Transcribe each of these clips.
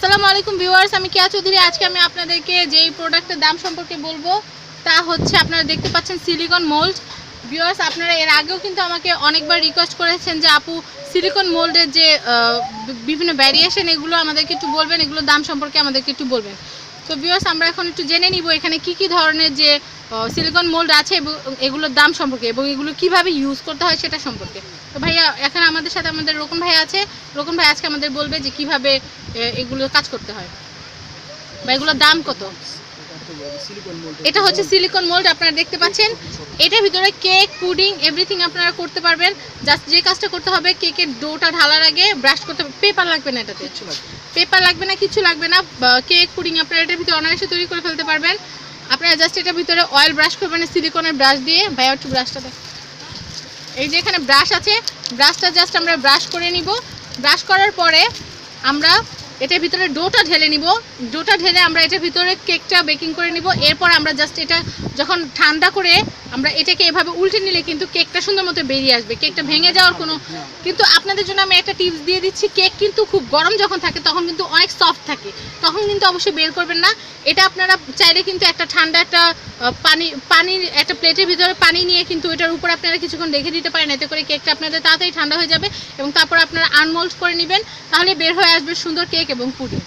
আসসালামু আলাইকুম ভিউয়ার্স, আমি কেয়া চৌধুরী। আজকে আমি আপনাদেরকে যেই প্রোডাক্টের দাম সম্পর্কে বলব, তা হচ্ছে আপনারা দেখতে পাচ্ছেন সিলিকন মোল্ড ভিউয়ার্স, আপনারা এর আগেও কিন্তু আমাকে অনেকবার রিকোয়েস্ট করেছেন যে, আপু সিলিকন মোল্ডের যে বিভিন্ন ভ্যারিয়েশন এগুলো আমাদেরকে একটু বলবেন, এগুলোর দাম সম্পর্কে আমাদেরকে একটু বলবেন। তো ভিউয়ার্স আমরা এখন একটু জেনে নিব এখানে কি কি ধরনের যে সিলিকন মোল্ড আছে এবং এগুলোর দাম সম্পর্কে এবং এগুলো কীভাবে ইউজ করতে হয় সেটা সম্পর্কে। তো ভাইয়া, এখানে আমাদের সাথে আমাদের রোকন ভাই আছে। রোকন ভাই আজকে আমাদের বলবে যে কীভাবে এগুলো কাজ করতে হয়। বা এগুলোর দাম কত? এটা হচ্ছে সিলিকন মোল্ড আপনারা দেখতে পাচ্ছেন। এটার ভিতরে কেক পুডিং এভরিথিং আপনারা করতে পারবেন। জাস্ট যে কাজটা করতে হবে কেকের ডোটা ঢালার আগে ব্রাশ করতে পেপার লাগবে না এটাতে। পেপার লাগবে না, কিছু লাগবে না কেক, পুডিং, আপনারা এটার ভিতরে অনায়াসে তৈরি করে ফেলতে পারবেন। আপনারা জাস্ট এটার ভিতরে অয়েল ব্রাশ করবেন সিলিকনের ব্রাশ দিয়ে। ভাইয়া, একটু ব্রাশটা দেখ। এই যে এখানে ব্রাশ আছে ব্রাশটা জাস্ট আমরা ব্রাশ করে নিব। ব্রাশ করার পরে আমরা এটার ভিতরে ডোটা ঢেলে নিব। ডোটা ঢেলে আমরা এটার ভিতরে কেকটা বেকিং করে নিব। এরপর আমরা জাস্ট এটা যখন ঠান্ডা করে আমরা এটাকে এভাবে উল্টে নিলে কিন্তু কেকটা সুন্দর মতো বেরিয়ে আসবে। কেকটা ভেঙে যাওয়ার কোনো কিন্তু আপনাদের জন্য আমি একটা টিপস দিয়ে দিচ্ছি, কেক কিন্তু খুব গরম যখন থাকে তখন কিন্তু অনেক সফট থাকে। তখন কিন্তু অবশ্যই বের করবেন না। এটা আপনারা চাইলে কিন্তু একটা ঠান্ডা একটা পানি পানির একটা প্লেটের ভিতরে পানি নিয়ে কিন্তু এটার উপর আপনারা কিছুক্ষণ রেখে দিতে পারেন। এতে করে কেকটা আপনাদের তাড়াতাড়ি ঠান্ডা হয়ে যাবে এবং তারপর আপনারা আনমোল্ড করে নেবেন। তাহলে বের হয়ে আসবে সুন্দর কেক এবং পুডিং।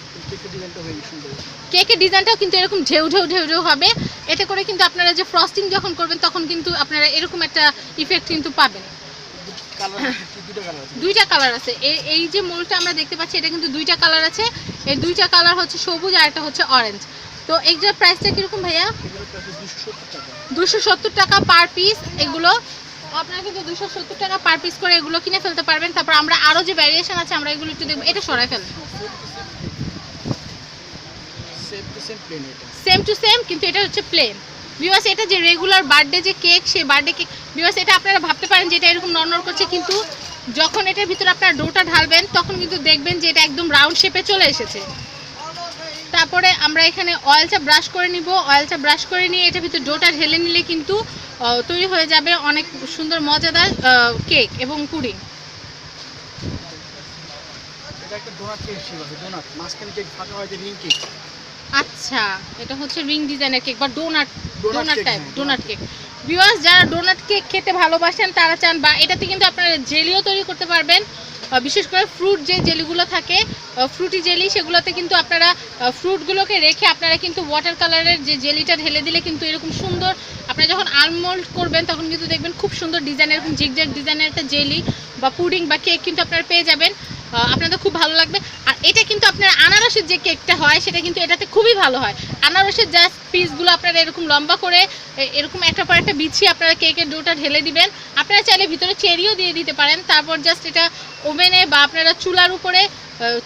কেকের ডিজাইনটাও কিন্তু এরকম ঢেউ ঢেউ ঢেউ ঢেউ হবে। এতে করে কিন্তু আপনারা যে ফ্রস্টিং যখন করবেন, তখন কিন্তু আপনারা এরকম একটা ইফেক্ট কিন্তু পাবেন। দুইটা কালার আছে। এই- যে মোলটা আমরা দেখতে পাচ্ছি, এটা কিন্তু দুইটা কালার আছে। এই দুইটা কালার হচ্ছে সবুজ আর একটা হচ্ছে অরেঞ্জ তো এইটার প্রাইসটা কীরকম ভাইয়া? দুশো সত্তর টাকা পার পিস এগুলো। আপনারা কিন্তু দুশো সত্তর টাকা পার পিস করে এগুলো কিনে ফেলতে পারবেন। তারপর আমরা আরও যে ভ্যারিয়েশন আছে, আমরা এগুলো একটু দেখব। এটা সরাই ফেলব সেম টু সেম কিন্তু এটা হচ্ছে প্লেন বিকজ এটা যে রেগুলার বার্থডে যে কেক সেই বার্থডে কেক বিকজ এটা আপনারা ভাবতে পারেন যে এটা এরকম নর্নর করছে কিন্তু যখন এটার ভিতরে আপনারা ডোটা ঢালবেন তখন কিন্তু দেখবেন যে এটা একদম রাউন্ড শেপে চলে এসেছে। তারপরে আমরা এখানে অয়েলটা ব্রাশ করে নিব। অয়েলটা ব্রাশ করে নিয়ে এটার ভিতরে ডোটা ঢেলে নিলে কিন্তু তৈরি হয়ে যাবে অনেক সুন্দর মজাদার কেক এবং পুডিং। এটা একটা ডোনাট কেক ছিল ডোনাট মাঝখানে কেক ফাঁকা হয় যে রিং কেক আচ্ছা এটা হচ্ছে রিং ডিজাইনের কেক বা donut donut type donut cake viewers যারা ডোনাট কেক খেতে ভালোবাসেন তারা চান বা এটাতে কিন্তু আপনারা জেলিও তৈরি করতে পারবেন। বিশেষ করে ফ্রুট যে জেলিগুলো থাকে ফ্রুটি জেলি সেগুলোতে কিন্তু আপনারা ফ্রুটগুলোকে রেখে আপনারা কিন্তু ওয়াটার কালারের যে জেলিটা ঢেলে দিলে কিন্তু এরকম সুন্দর আপনারা যখন আলমোল্ড করবেন তখন কিন্তু দেখবেন খুব সুন্দর ডিজাইন এরকম জিগজ্যাগ ডিজাইনের একটা জেলি বা পুডিং বা কেক কিন্তু আপনারা পেয়ে যাবেন। আপনাদের খুব ভালো লাগবে। আর এটা কিন্তু আপনার আনারসের যে কেকটা হয়, সেটা কিন্তু এটাতে খুবই ভালো হয়। আনারসের জাস্ট পিসগুলো আপনারা এরকম লম্বা করে এরকম একটা পর একটা বিছিয়ে আপনারা কেকের ডোটা ঢেলে দিবেন। আপনারা চাইলে ভিতরে চেরিও দিয়ে দিতে পারেন। তারপর জাস্ট এটা ওভেনে বা আপনারা চুলার উপরে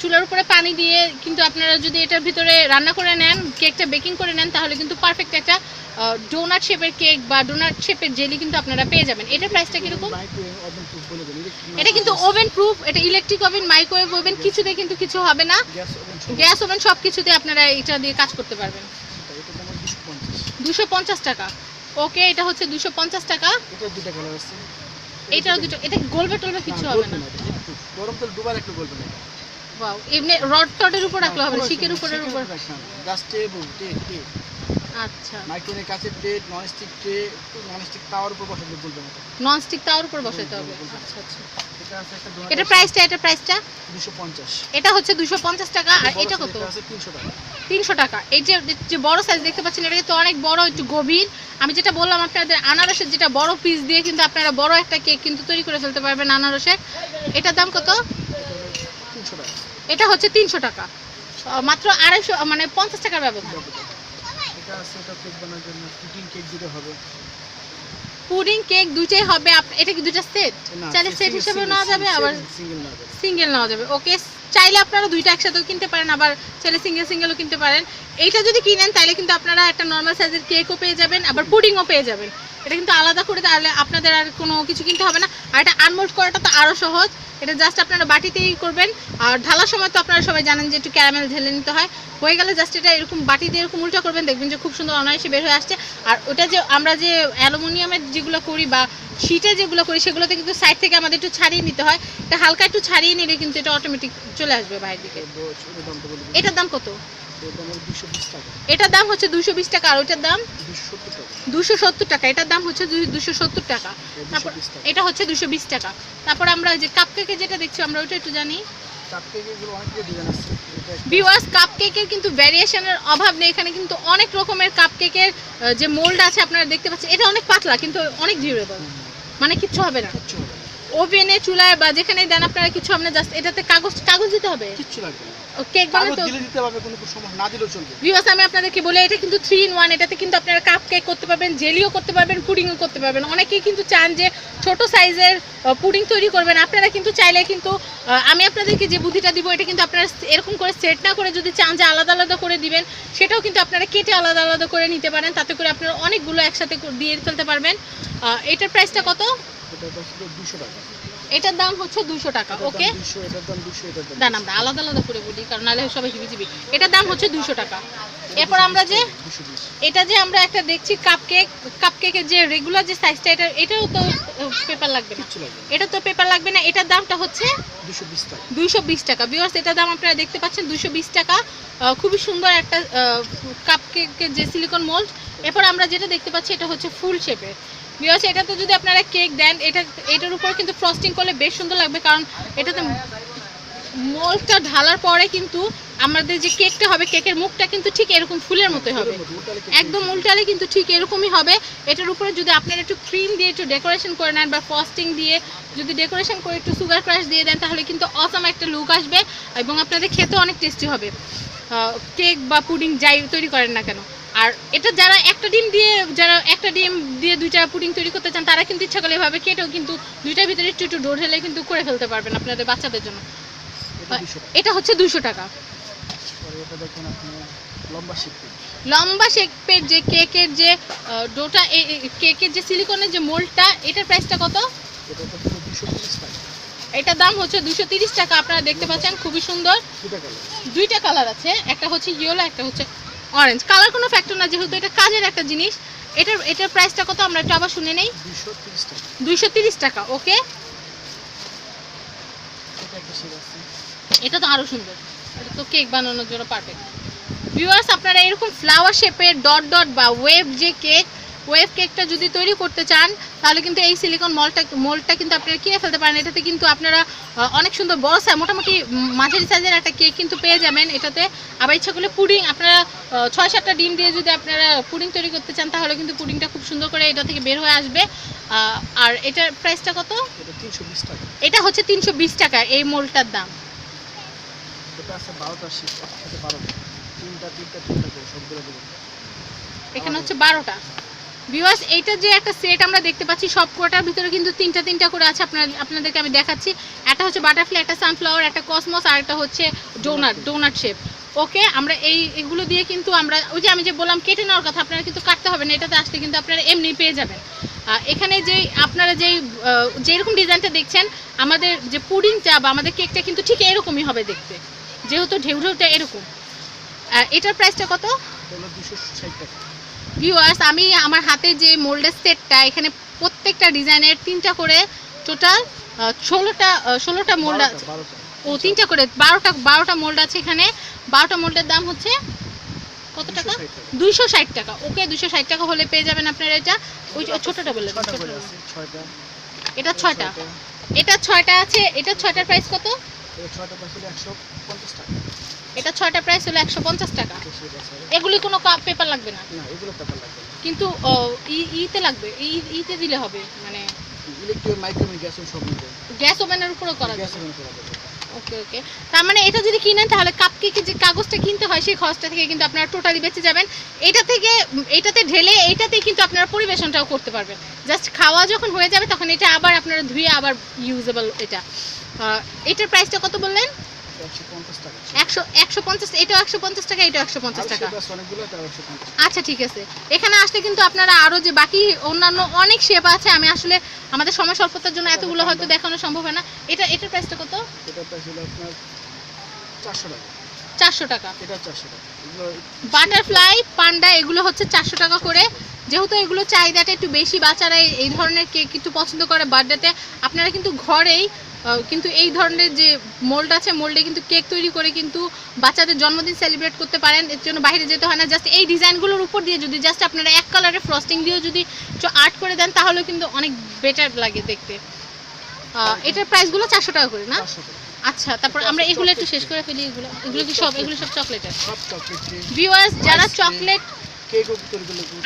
চুলার উপরে পানি দিয়ে কিন্তু আপনারা যদি এটার ভিতরে রান্না করে নেন, কেকটা বেকিং করে নেন, তাহলে কিন্তু পারফেক্ট একটা ডোনাট শেপের কেক বা ডোনাট শেপের জেলি কিন্তু আপনারা পেয়ে যাবেন। এটার প্রাইসটা কীরকম? এটা কিন্তু ওভেন প্রুফ এটা ইলেকট্রিক ওভেন মাইক্রোওয়েভ ওভেন কিছুতে কিন্তু কিছু হবে না। গ্যাস ওভেন সব কিছুতে আপনারা এটা দিয়ে কাজ করতে পারবেন। দুশো পঞ্চাশ টাকা। ওকে এটা হচ্ছে দুশো পঞ্চাশ টাকা। এটাও দুটো, এটা গলবে টলবে কিছু হবে না। গরম তেল দুবার একটু না। এমনি রড টডের উপর রাখলে হবে শিকের উপরের উপর? জাস্ট টেবল টে টে আচ্ছা। মাইক্রোওয়েভ কাঁচের plate non stick tray non তাওয়ার উপর বসাতে বলবে না নন তাওয়ার উপর বসাতে হবে? আচ্ছা আচ্ছা। এটা আছে একটা এটা প্রাইসটা এটা প্রাইসটা দুশো পঞ্চাশ। এটা হচ্ছে দুশো পঞ্চাশ টাকা আর এটা কত? আছে তিনশো টাকা। তিনশো টাকা। এই যে যে বড় সাইজ দেখতে পাচ্ছেন এটা কিন্তু অনেক বড় একটু গভীর। আমি যেটা বললাম আপনাদের আনারসের যেটা বড় পিস দিয়ে কিন্তু আপনারা বড় একটা কেক কিন্তু তৈরি করে ফেলতে পারবেন আনারসের। এটার দাম কত? এটা হচ্ছে তিনশো টাকা। মাত্র আড়াইশো মানে পঞ্চাশ টাকার ব্যবধান। পুডিং কেক দুইটাই হবে। এটা কি দুইটা সেট চাইলে সেট হিসেবে নেওয়া যাবে আবার সিঙ্গেল নেওয়া যাবে। ওকে চাইলে আপনারা দুইটা একসাথেও কিনতে পারেন আবার চাইলে সিঙ্গেল সিঙ্গেলও কিনতে পারেন। এইটা যদি কিনেন তাহলে কিন্তু আপনারা একটা নর্মাল সাইজের কেকও পেয়ে যাবেন আবার পুডিংও পেয়ে যাবেন। এটা কিন্তু আলাদা করে তাহলে আপনাদের আর কোনো কিছু কিনতে হবে না। আর এটা আনমোল্ড করাটা তো আরও সহজ। এটা জাস্ট আপনারা বাটিতেই করবেন। আর ঢালার সময় তো আপনারা সবাই জানেন যে একটু ক্যারামেল ঢেলে নিতে হয়। হয়ে গেলে জাস্ট এটা এরকম বাটিতে এরকম উল্টা করবেন দেখবেন যে খুব সুন্দর অনায়াসে বের হয়ে আসছে। আর ওটা যে আমরা যে অ্যালুমিনিয়ামের যেগুলো করি বা শীটে যেগুলো করি সেগুলোতে কিন্তু সাইড থেকে আমাদের একটু ছাড়িয়ে নিতে হয়। এটা হালকা একটু ছাড়িয়ে নিলে কিন্তু এটা অটোমেটিক চলে আসবে বাইরের দিকে। এটার দাম কত? এটার দাম হচ্ছে দুশো বিশ টাকা। আর ওইটার দাম? দুশো সত্তর টাকা। এটার দাম হচ্ছে দুশো সত্তর টাকা। তারপর এটা হচ্ছে দুশো বিশ টাকা। তারপর আমরা যে কাপ কেকে যেটা দেখছি আমরা ওটা একটু জানি। ভিউয়ার্স কাপ কেকের কিন্তু ভ্যারিয়েশনের অভাব নেই। এখানে কিন্তু অনেক রকমের কাপ কেকের যে মোল্ড আছে আপনারা দেখতে পাচ্ছেন। এটা অনেক পাতলা কিন্তু অনেক ডিউরেবল মানে কিচ্ছু হবে না। কিচ্ছু হবে না। ওভেনে চুলায় বা যেখানে দেন আপনারা কিছু হবে না জাস্ট এটাতে কাগজ কাগজ দিতে হবে? কিচ্ছু লাগবে না। কেক বানাতে দিলে দিতে পারবে কোনো সমস্যা না দিলেও চলবে। ভিউয়ার্স আমি আপনাদেরকে বলে এটা কিন্তু থ্রি ইন ওয়ান এটাতে কিন্তু আপনারা কাপ কেক করতে পারবেন জেলিও করতে পারবেন পুডিংও করতে পারবেন। অনেকেই কিন্তু চান যে ছোট সাইজের পুডিং তৈরি করবেন। আপনারা কিন্তু চাইলে কিন্তু আমি আপনাদেরকে যে বুদ্ধিটা দিব এটা কিন্তু আপনারা এরকম করে সেট না করে যদি চান যে আলাদা আলাদা করে দিবেন সেটাও কিন্তু আপনারা কেটে আলাদা আলাদা করে নিতে পারেন। তাতে করে আপনারা অনেকগুলো একসাথে দিয়ে ফেলতে পারবেন। এটার প্রাইসটা কত? এটার দাম ছিল দুশো টাকা। এটার দাম হচ্ছে দুশো টাকা ওকে দাম দুশো এটার দাম দুশো এটার দাম দাম আমরা আলাদা আলাদা করে বলি কারণ নাহলে সবাই হিবিজিবি এটার দাম হচ্ছে দুশো টাকা। এরপর আমরা যে এটা যে আমরা একটা দেখছি কাপ কেক কাপ কেকের যে রেগুলার যে সাইজটা এটা এটাও তো পেপার লাগবে না। না। এটা তো পেপার লাগবে না এটার দামটা হচ্ছে দুশো দুইশো বিশ টাকা। বিয়ার্স এটার দাম আপনারা দেখতে পাচ্ছেন দুইশো বিশ টাকা। খুবই সুন্দর একটা কাপ কেকের যে সিলিকন মোল্ড এরপর আমরা যেটা দেখতে পাচ্ছি এটা হচ্ছে ফুল শেপের বিয়ার্স এটাতে যদি আপনারা কেক দেন, এটা, এটার উপর কিন্তু ফ্রস্টিং করলে বেশ সুন্দর লাগবে, কারণ এটাতে মোল্ডটা ঢালার পরে কিন্তু আমাদের যে কেকটা হবে, কেকের মুখটা কিন্তু ঠিক এরকম ফুলের মতোই হবে। একদম উল্টালে কিন্তু ঠিক এরকমই হবে। এটার উপরে যদি আপনারা একটু ক্রিম দিয়ে একটু ডেকোরেশন করে নেন বা ফ্রস্টিং দিয়ে যদি ডেকোরেশন করে একটু সুগার ক্রাশ দিয়ে দেন, তাহলে কিন্তু অসাম একটা লুক আসবে এবং আপনাদের খেতে অনেক টেস্টি হবে। কেক বা পুডিং যাই তৈরি করেন না কেন। আর এটা যারা একটা ডিম দিয়ে যারা একটা ডিম দিয়ে দুইটা পুডিং তৈরি করতে চান তারা কিন্তু ইচ্ছা করলে এভাবে কেটেও কিন্তু দুইটার ভিতরে একটু একটু ডোর হেলে কিন্তু করে ফেলতে পারবেন আপনাদের বাচ্চাদের জন্য। এটা হচ্ছে দুশো টাকা। লম্বা শেপের যে কেকের যে ডোটা কেকের যে সিলিকনের যে মোল্ডটা এটার প্রাইসটা কত? এটার দাম হচ্ছে দুশো তিরিশ টাকা আপনারা দেখতে পাচ্ছেন খুবই সুন্দর। দুইটা কালার আছে একটা হচ্ছে ইয়েলো একটা হচ্ছে অরেঞ্জ কালার কোনো ফ্যাক্টর না, যেহেতু এটা কাজের একটা জিনিস, এটার এটার প্রাইসটা কত আমরা একটু আবার শুনে নেই? দুইশো তিরিশ টাকা, ওকে? এটা তো আরও সুন্দর। এটা তো কেক বানানোর জন্য পারফেক্ট ভিউয়ার্স আপনারা এরকম ফ্লাওয়ার শেপের ডট ডট বা ওয়েভ যে কেক ওয়েভ কেকটা যদি তৈরি করতে চান তাহলে কিন্তু এই সিলিকন মলটা মোল্ডটা কিন্তু আপনারা কিনে ফেলতে পারেন। এটাতে কিন্তু আপনারা অনেক সুন্দর সাইজ মোটামুটি মাঝারি সাইজের একটা কেক কিন্তু পেয়ে যাবেন। এটাতে আবার ইচ্ছা করলে পুডিং আপনারা ছয় সাতটা ডিম দিয়ে যদি আপনারা পুডিং তৈরি করতে চান তাহলে কিন্তু পুডিংটা খুব সুন্দর করে এটা থেকে বের হয়ে আসবে। আর এটার প্রাইসটা কত? এটা হচ্ছে তিনশো বিশ টাকা এই মোল্ডটার দাম। এখানে হচ্ছে বারোটা। ভিউয়ার্স এইটা যে একটা সেট আমরা দেখতে পাচ্ছি সব কোটার ভিতরে কিন্তু তিনটা তিনটা করে আছে। আপনার, আপনাদেরকে আমি দেখাচ্ছি। একটা হচ্ছে বাটারফ্লাই একটা সানফ্লাওয়ার একটা কসমস আর একটা হচ্ছে ডোনাট ডোনাট শেপ ওকে আমরা এই, এগুলো দিয়ে কিন্তু আমরা, ওই যে আমি যে বললাম কেটে নেওয়ার কথা, আপনারা কিন্তু কাটতে হবে না, এটাতে আসলে কিন্তু আপনারা এমনি পেয়ে যাবেন। এখানে যেই, আপনারা যেই যেরকম ডিজাইনটা দেখছেন, আমাদের যে পুডিংটা বা আমাদের কেকটা কিন্তু ঠিক এরকমই হবে দেখতে। যেহেতু ঢেউ ঢেউটা এরকম। এটার প্রাইসটা কত? দুশো ষাট টাকা। ভিউয়ার্স আমি আমার হাতে যে মোল্ডের সেটটা এখানে প্রত্যেকটা ডিজাইনের তিনটা করে টোটাল ষোলোটা ষোলোটা মোল্ড আছে। ও তিনটা করে বারোটা বারোটা মোল্ড আছে এখানে। বারোটা মোল্ডের দাম হচ্ছে কত টাকা? 260 দুইশো ষাট টাকা। ওকে দুশো ষাট টাকা হলে পেয়ে যাবেন আপনারা এটা। ওই ছোটোটা ছোটটা বলে দিন, ছয়টা ছোটটা। করে বলে আছে এটা ছয়টা। এটা ছয়টা আছে এটা ছয়টার প্রাইস কত? ছয়টা একশো পঞ্চাশ টাকা। এটা ছয়টা প্রাইস হলো একশো পঞ্চাশ টাকা। এগুলি কোনো পেপার লাগবে না। না এগুলো পেপার লাগবে কিন্তু ইতে লাগবে ই- ইতে দিলে হবে মানে গ্যাস ওভেনের উপরও করা ওকে ওকে। তার মানে এটা যদি কিনেন তাহলে কাপ কেকের যে কাগজটা কিনতে হয় সেই খরচটা থেকে কিন্তু আপনারা টোটালি বেঁচে যাবেন। এটা থেকে এটাতে ঢেলে এইটাতেই কিন্তু আপনারা পরিবেশনটাও করতে পারবেন। জাস্ট খাওয়া যখন হয়ে যাবে তখন এটা আবার আপনারা ধুয়ে আবার ইউজেবল এটা। এটার প্রাইসটা কত বললেন? একশো একশো পঞ্চাশ এটাও একশো পঞ্চাশ টাকা একশো পঞ্চাশ টাকা। আচ্ছা ঠিক আছে। এখানে আসলে কিন্তু আপনারা আরও যে বাকি অন্যান্য অনেক শেপ আছে আমি আসলে আমাদের সময় স্বল্পতার জন্য এতগুলো হয়তো দেখানো সম্ভব হয় না। এটা এটার প্রাইসটা কত? এটা চারশো টাকা। এটা বাটারফ্লাই পান্ডা এগুলো হচ্ছে চারশো টাকা করে। যেহেতু এগুলো চাহিদাটা একটু বেশি বাচ্চারা এই- ধরনের কেক একটু পছন্দ করে বার্থডেতে আপনারা কিন্তু ঘরেই কিন্তু এই ধরনের যে মোল্ড আছে মোল্ডে কিন্তু কেক তৈরি করে কিন্তু বাচ্চাদের জন্মদিন সেলিব্রেট করতে পারেন। এর জন্য বাইরে যেতে হয় না। জাস্ট এই ডিজাইনগুলোর উপর দিয়ে যদি জাস্ট আপনারা এক কালারের ফ্রস্টিং দিয়েও যদি একটু আর্ট করে দেন তাহলেও কিন্তু অনেক বেটার লাগে দেখতে। এটার প্রাইসগুলো চারশো টাকা করে না? আচ্ছা তারপর আমরা এগুলো একটু শেষ করে ফেলি। এগুলো এগুলো কি সব এগুলো সব চকলেটের ভিউয়ার্স যারা চকলেট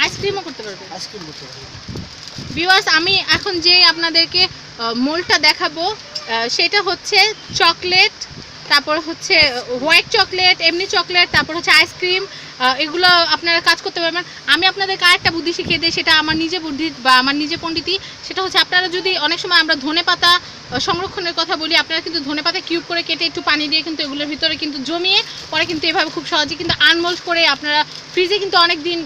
আইসক্রিমও করতে পারবে। আইসক্রিম করতে পারবে। ভিউয়ার্স আমি এখন যে আপনাদেরকে মোলটা দেখাবো সেটা হচ্ছে চকলেট, তারপর হচ্ছে হোয়াইট চকলেট, এমনি চকলেট, তারপর হচ্ছে আইসক্রিম এগুলো আপনারা কাজ করতে পারবেন। আমি আপনাদেরকে আরেকটা বুদ্ধি শিখিয়ে দিই, সেটা আমার নিজে বুদ্ধি বা আমার নিজে পণ্ডিতি সেটা হচ্ছে আপনারা যদি অনেক সময় আমরা ধনে পাতা সংরক্ষণের কথা বলি, আপনারা কিন্তু ধনে পাতা কিউব করে কেটে একটু পানি দিয়ে কিন্তু এগুলোর ভিতরে কিন্তু জমিয়ে, পরে কিন্তু এভাবে খুব সহজে কিন্তু আনমোল্ড করে আপনারা ফ্রিজে কিন্তু অনেক দিন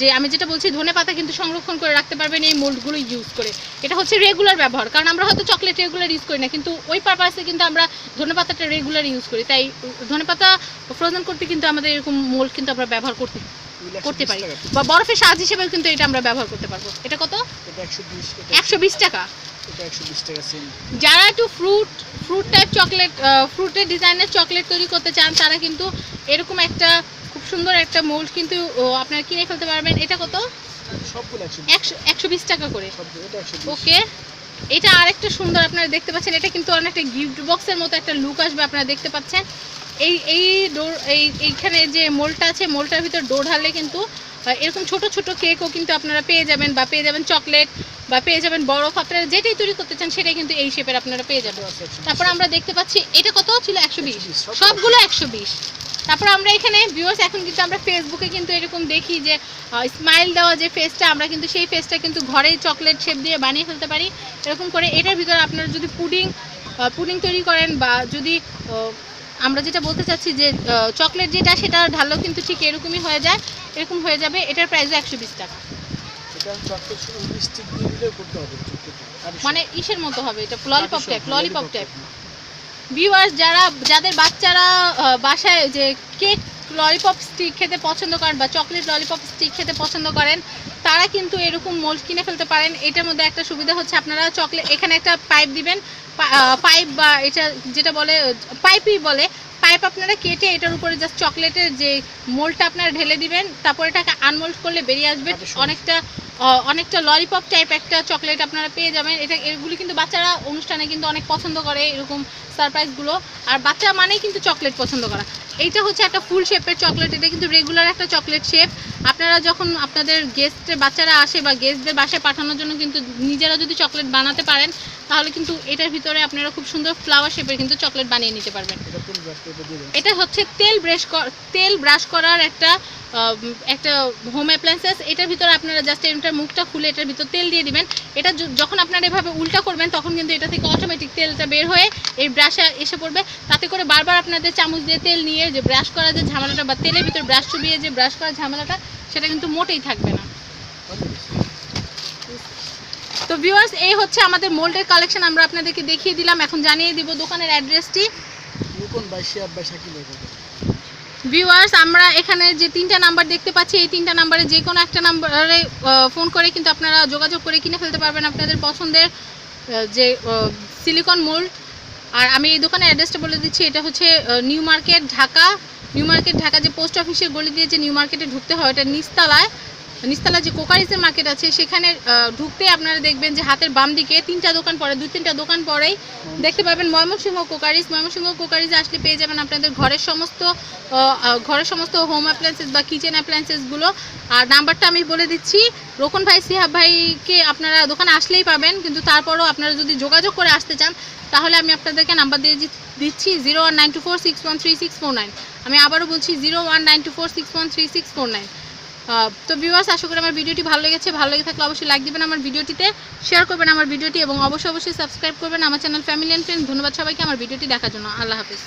যে আমি যেটা বলছি ধনে পাতা কিন্তু সংরক্ষণ করে রাখতে পারবেন এই মোল্ডগুলো ইউজ করে। এটা হচ্ছে রেগুলার ব্যবহার কারণ আমরা হয়তো চকলেট রেগুলার ইউজ করি না কিন্তু ওই পারপাসে কিন্তু আমরা ধনে পাতাটা রেগুলার ইউজ করি। তাই ধনে পাতা ফ্রোজেন করতে কিন্তু আমাদের এরকম মোল্ড কিন্তু আমরা ব্যবহার করতে করতে পারি। বা বরফের সাজ হিসেবেও কিন্তু এটা আমরা ব্যবহার করতে পারব। এটা কত? একশো বিশ টাকা। যারা একটু ফ্রুট ফ্রুট টাইপ চকলেট ফ্রুটের ডিজাইনের চকলেট তৈরি করতে চান তারা কিন্তু এরকম একটা সুন্দর একটা মোল্ড কিন্তু ও, আপনারা কিনে ফেলতে পারবেন। এটা কত? একশো বিশ। টাকা করে। ওকে। এটা আরেকটা সুন্দর আপনারা দেখতে পাচ্ছেন। এটা কিন্তু অনেকটা গিফট বক্সের মতো একটা লুক আসবে আপনারা দেখতে পাচ্ছেন। এই এই ডোর এই এইখানে যে মোলটা আছে মোলটার ভিতর ডোর ঢাললে কিন্তু এরকম ছোট ছোট কেকও কিন্তু আপনারা পেয়ে যাবেন বা পেয়ে যাবেন চকলেট বা পেয়ে যাবেন বরফ। আপনারা যেটাই তৈরি করতে চান সেটাই কিন্তু এই শেপের আপনারা পেয়ে যাবেন। এটা আছে 120 তারপর আমরা দেখতে পাচ্ছি এটা কত? ছিল একশো বিশ। 120, সবগুলো একশো বিশ। তারপর আমরা এখানে ভিউয়ার্স এখন কিন্তু আমরা ফেসবুকে কিন্তু এরকম দেখি যে স্মাইল দেওয়া যে ফেসটা আমরা কিন্তু সেই ফেসটা কিন্তু ঘরেই চকলেট শেপ দিয়ে বানিয়ে ফেলতে পারি। এরকম করে এটার ভিতরে আপনারা যদি পুডিং পুডিং তৈরি করেন বা যদি আমরা যেটা বলতে চাচ্ছি যে চকলেট যেটা সেটা ঢাললেও কিন্তু ঠিক এরকমই হয়ে যায়। এরকম হয়ে যাবে। এটার প্রাইসও একশো বিশ টাকা। মানে ইসের মতো হবে। এটা lollipop type lollipop type viewers যারা যাদের বাচ্চারা বাসায় যে কেক ললিপপ স্টিক খেতে পছন্দ করেন বা চকলেট ললিপপ স্টিক খেতে পছন্দ করেন তারা কিন্তু এরকম মোল্ড কিনে ফেলতে পারেন। এটার মধ্যে একটা সুবিধা হচ্ছে আপনারা চকলেট এখানে একটা পাইপ দিবেন পাইপ বা এটা যেটা বলে পাইপই বলে পাইপ আপনারা কেটে এটার উপরে জাস্ট চকলেটের যে মোল্ডটা আপনারা ঢেলে দিবেন তারপর এটাকে আনমোল্ড করলে বেরিয়ে আসবে। অনেকটা আহ, অনেকটা ললিপপ টাইপ একটা চকলেট আপনারা পেয়ে যাবেন। এটা, এগুলি কিন্তু বাচ্চারা অনুষ্ঠানে কিন্তু অনেক পছন্দ করে এরকম সারপ্রাইজগুলো আর বাচ্চা মানেই কিন্তু চকলেট পছন্দ করা। এইটা হচ্ছে একটা ফুল শেপের চকলেট এটা কিন্তু রেগুলার একটা চকলেট শেপ আপনারা যখন আপনাদের গেস্টের বাচ্চারা আসে বা গেস্টদের বাসায় পাঠানোর জন্য কিন্তু নিজেরা যদি চকলেট বানাতে পারেন তাহলে কিন্তু এটার ভিতরে আপনারা খুব সুন্দর ফ্লাওয়ার শেপের কিন্তু চকলেট বানিয়ে নিতে পারবেন। এটা হচ্ছে তেল ব্রাশ তেল ব্রাশ করার একটা একটা হোম অ্যাপ্লায়েন্সেস এটার ভিতরে আপনারা জাস্ট এটার মুখটা খুলে এটার ভিতর তেল দিয়ে দিবেন। এটা যখন আপনারা এভাবে উল্টা করবেন তখন কিন্তু এটা থেকে অটোমেটিক তেলটা বের হয়ে এই ব্রাশে এসে পড়বে। তাতে করে বারবার আপনাদের চামচ দিয়ে তেল নিয়ে যে ব্রাশ করা যে ঝামেলাটা বা তেলের ভিতর ব্রাশ চুবিয়ে যে ব্রাশ করার ঝামেলাটা সেটা কিন্তু মোটেই থাকবে না? তো ভিউয়ার্স এই হচ্ছে আমাদের মোল্ডের কালেকশন আমরা আপনাদেরকে দেখিয়ে দিলাম এখন জানিয়ে দিব দোকানের অ্যাড্রেসটি ভিউয়ার্স আমরা এখানে যে তিনটা নাম্বার দেখতে পাচ্ছি এই তিনটা নাম্বারে যে কোনো একটা নাম্বারে ফোন করে কিন্তু আপনারা যোগাযোগ করে কিনে ফেলতে পারবেন আপনাদের পছন্দের যে সিলিকন মোল্ড আর আমি এই দোকানের অ্যাড্রেসটা বলে দিচ্ছি এটা হচ্ছে new market Dhaka. New market Dhaka যে পোস্ট অফিসের গলি দিয়ে যে নিউ মার্কেটে ঢুকতে হয় এটা নিস্তালায় নিস্তালা যে কোকারিসের মার্কেট আছে, সেখানে ঢুকতে আপনারা দেখবেন যে হাতের বাম দিকে তিনটা দোকান পরে দুই তিনটা দোকান পরেই দেখতে পাবেন ময়মনসিংহ কোকারিস। ময়মনসিংহ কোকারিসে আসলে পেয়ে যাবেন আপনাদের ঘরের সমস্ত ঘরের সমস্ত হোম অ্যাপ্লায়েন্সেস বা কিচেন অ্যাপ্লায়েন্সেসগুলো আর নাম্বারটা আমি বলে দিচ্ছি, রোকন ভাই, সিহাব ভাইকে আপনারা দোকানে আসলেই পাবেন, কিন্তু তারপরও আপনারা যদি যোগাযোগ করে আসতে চান, তাহলে আমি আপনাদেরকে নাম্বার দিয়ে দিচ্ছি zero one nine two four six one three six four nine. আমি আবারও বলছি zero one nine two four six one three six four nine. তো ভিউয়ার্স আশা করি আমার ভিডিওটি ভালো লেগেছে। ভালো লেগে থাকলে অবশ্যই লাইক দেবেন আমার ভিডিওটিতে শেয়ার করবেন আমার ভিডিওটি এবং অবশ্যই অবশ্যই সাবস্ক্রাইব করবেন আমার চ্যানেল ফ্যামিলি অ্যান্ড ফ্রেন্ড ধন্যবাদ সবাইকে আমার ভিডিওটি দেখার জন্য। আল্লাহ হাফিজ।